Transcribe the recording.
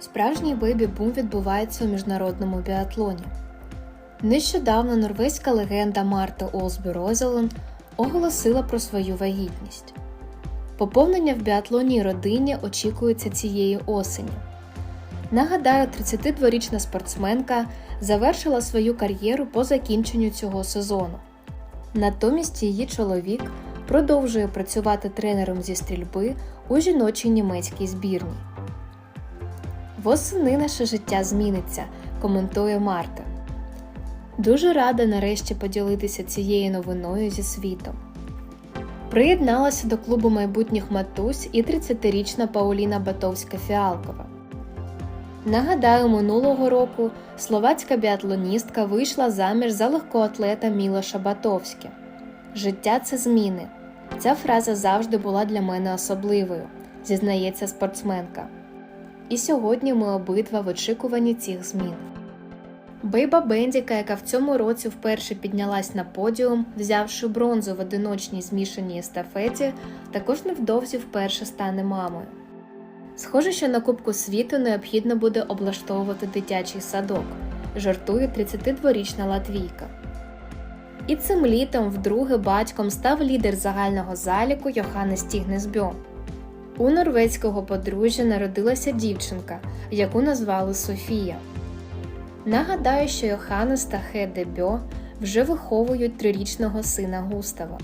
Справжній бейбі-бум відбувається у міжнародному біатлоні. Нещодавно норвезька легенда Марта Олсбі Розелен оголосила про свою вагітність. Поповнення в біатлонній родині очікується цієї осені. Нагадаю, 32-річна спортсменка завершила свою кар'єру по закінченню цього сезону. Натомість її чоловік продовжує працювати тренером зі стрільби у жіночій німецькій збірній. Восени наше життя зміниться, коментує Марта. Дуже рада нарешті поділитися цією новиною зі світом. Приєдналася до клубу майбутніх матусь і 30-річна Пауліна Батовська-Фіалкова. Нагадаю, минулого року словацька біатлоністка вийшла заміж за легкоатлета Мілоша Батовське. Життя це зміни. Ця фраза завжди була для мене особливою, зізнається спортсменка. І сьогодні ми обидва в очікуванні цих змін. Бейба Бендіка, яка в цьому році вперше піднялась на подіум, взявши бронзу в одиночній змішаній естафеті, також невдовзі вперше стане мамою. Схоже, що на Кубку світу необхідно буде облаштовувати дитячий садок, жартує 32-річна латвійка. І цим літом вдруге батьком став лідер загального заліку Йоханнес Тігнесбьо. У норвезького подружжя народилася дівчинка, яку назвали Софія. Нагадаю, що Йоханнес та Хеде вже виховують трирічного сина Густава.